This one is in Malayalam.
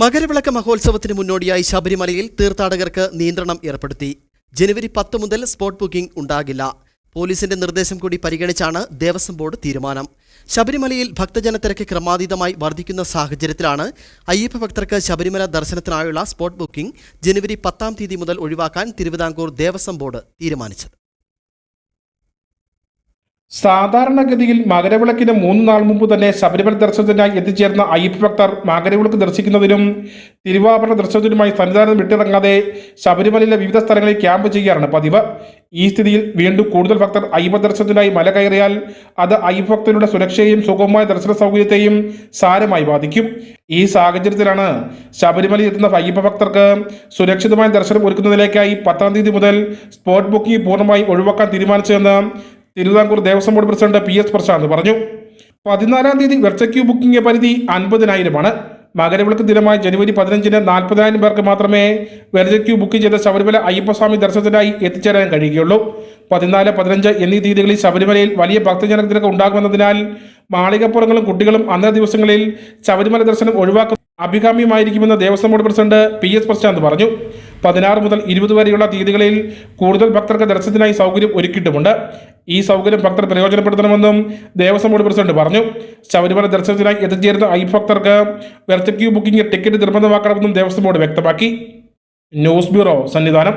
മകരവിളക്ക് മഹോത്സവത്തിന് മുന്നോടിയായി ശബരിമലയിൽ തീർത്ഥാടകർക്ക് നിയന്ത്രണം ഏർപ്പെടുത്തി. ജനുവരി പത്ത് മുതൽ സ്പോട്ട് ബുക്കിംഗ് ഉണ്ടാകില്ല. പോലീസിന്റെ നിർദ്ദേശം കൂടി പരിഗണിച്ചാണ് ദേവസ്വം ബോർഡ് തീരുമാനം. ശബരിമലയിൽ ഭക്തജനത്തിരക്ക് ക്രമാതീതമായി വർദ്ധിക്കുന്ന സാഹചര്യത്തിലാണ് അയ്യപ്പ ഭക്തർക്ക് ശബരിമല ദർശനത്തിനായുള്ള സ്പോട്ട് ബുക്കിംഗ് ജനുവരി പത്താം തീയതി മുതൽ ഒഴിവാക്കാൻ തിരുവിതാംകൂർ ദേവസ്വം ബോർഡ് തീരുമാനിച്ചത്. സാധാരണഗതിയിൽ മകരവിളക്കിന് മൂന്ന് നാൾ മുമ്പ് തന്നെ ശബരിമല ദർശനത്തിനായി എത്തിച്ചേർന്ന അയ്യപ്പ ഭക്തർ മകരവിളക്ക് ദർശിക്കുന്നതിനും തിരുവാഭരണ ദർശനത്തിനുമായി സന്നിധാനം വിട്ടിറങ്ങാതെ ശബരിമലയിലെ വിവിധ സ്ഥലങ്ങളിൽ ക്യാമ്പ് ചെയ്യാറാണ് പതിവ്. ഈ സ്ഥിതിയിൽ വീണ്ടും കൂടുതൽ ഭക്തർ അയ്യപ്പ ദർശനത്തിനായി മല കയറിയാൽ അത് അയ്യപ്പ ഭക്തരുടെ സുരക്ഷയെയും സുഗമമായ ദർശന സൗകര്യത്തെയും സാരമായി ബാധിക്കും. ഈ സാഹചര്യത്തിലാണ് ശബരിമലയിൽ എത്തുന്ന അയ്യപ്പ ഭക്തർക്ക് സുരക്ഷിതമായ ദർശനം ഒരുക്കുന്നതിലേക്കായി പത്താം തീയതി മുതൽ സ്പോട്ട് ബുക്കിംഗ് പൂർണമായി ഒഴിവാക്കാൻ തീരുമാനിച്ചതെന്ന് Thiruvithamkoor Devaswom board president P S Prashanth പറഞ്ഞു. പതിനാലാം തീയതി വെർച്ചക്യൂ ബുക്കിംഗ് പരിധി അൻപതിനായിരമാണ്. മകരവിളക്ക് ദിനമായ ജനുവരി പതിനഞ്ചിന് നാൽപ്പതിനായിരം പേർക്ക് മാത്രമേ വെർജക്യൂ ബുക്ക് ചെയ്ത ശബരിമല അയ്യപ്പസ്വാമി ദർശനത്തിനായി എത്തിച്ചേരാൻ കഴിയുകയുള്ളൂ. പതിനാല് പതിനഞ്ച് എന്നീ തീയതികളിൽ ശബരിമലയിൽ വലിയ ഭക്തജന തിരക്ക് ഉണ്ടാകുമെന്നതിനാൽ മാളികപ്പുറങ്ങളും കുട്ടികളും അന്നേ ദിവസങ്ങളിൽ ശബരിമല ദർശനം ഒഴിവാക്കുന്ന അഭികാമ്യമായിരിക്കുമെന്ന് Devaswom board president P S Prashanth പറഞ്ഞു. പതിനാറ് മുതൽ ഇരുപത് വരെയുള്ള തീയതികളിൽ കൂടുതൽ ഭക്തർക്ക് ദർശനത്തിനായി സൗകര്യം ഒരുക്കിയിട്ടുമുണ്ട്. ഈ സൗകര്യം ഭക്തർ പ്രയോജനപ്പെടുത്തണമെന്നും ദേവസ്വം ബോർഡ് പ്രസിഡന്റ് പറഞ്ഞു. ശബരിമല ദർശനത്തിനായി എത്തിച്ചേരുന്ന ഐ ഭക്തർക്ക് വെർച്ചക്യൂ ബുക്കിംഗ് ടിക്കറ്റ് നിർബന്ധമാക്കണമെന്നും ദേവസ്വം ബോർഡ് വ്യക്തമാക്കി. News bureau Sannidhanam.